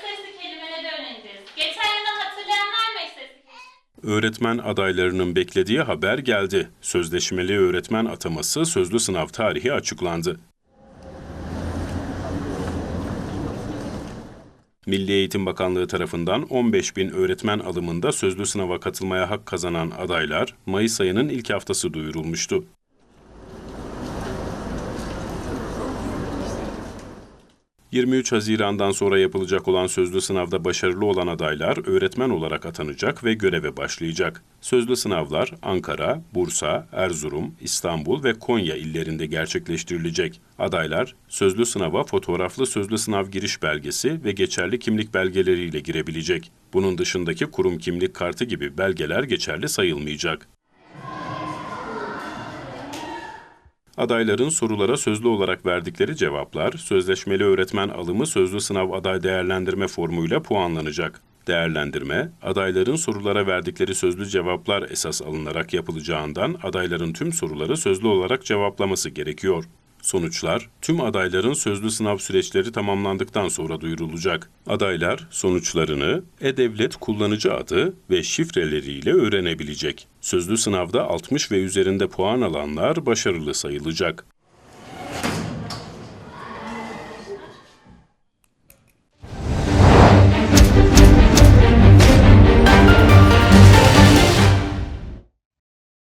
sesli kelimeleri öğreneceğiz. Geçen yıldan hatırlayan var eş sesli? Öğretmen adaylarının beklediği haber geldi. Sözleşmeli öğretmen ataması sözlü sınav tarihi açıklandı. Milli Eğitim Bakanlığı tarafından 15 bin öğretmen alımında sözlü sınava katılmaya hak kazanan adaylar Mayıs ayının ilk haftası duyurulmuştu. ...23 Haziran'dan sonra yapılacak olan sözlü sınavda başarılı olan adaylar öğretmen olarak atanacak ve göreve başlayacak. Sözlü sınavlar Ankara, Bursa, Erzurum, İstanbul ve Konya illerinde gerçekleştirilecek. Adaylar sözlü sınava fotoğraflı sözlü sınav giriş belgesi ve geçerli kimlik belgeleriyle girebilecek. Bunun dışındaki kurum kimlik kartı gibi belgeler geçerli sayılmayacak. Adayların sorulara sözlü olarak verdikleri cevaplar, sözleşmeli öğretmen alımı sözlü sınav aday değerlendirme formuyla puanlanacak. Değerlendirme, adayların sorulara verdikleri sözlü cevaplar esas alınarak yapılacağından adayların tüm soruları sözlü olarak cevaplaması gerekiyor. Sonuçlar, tüm adayların sözlü sınav süreçleri tamamlandıktan sonra duyurulacak. Adaylar sonuçlarını e-devlet kullanıcı adı ve şifreleriyle öğrenebilecek. Sözlü sınavda 60 ve üzerinde puan alanlar başarılı sayılacak.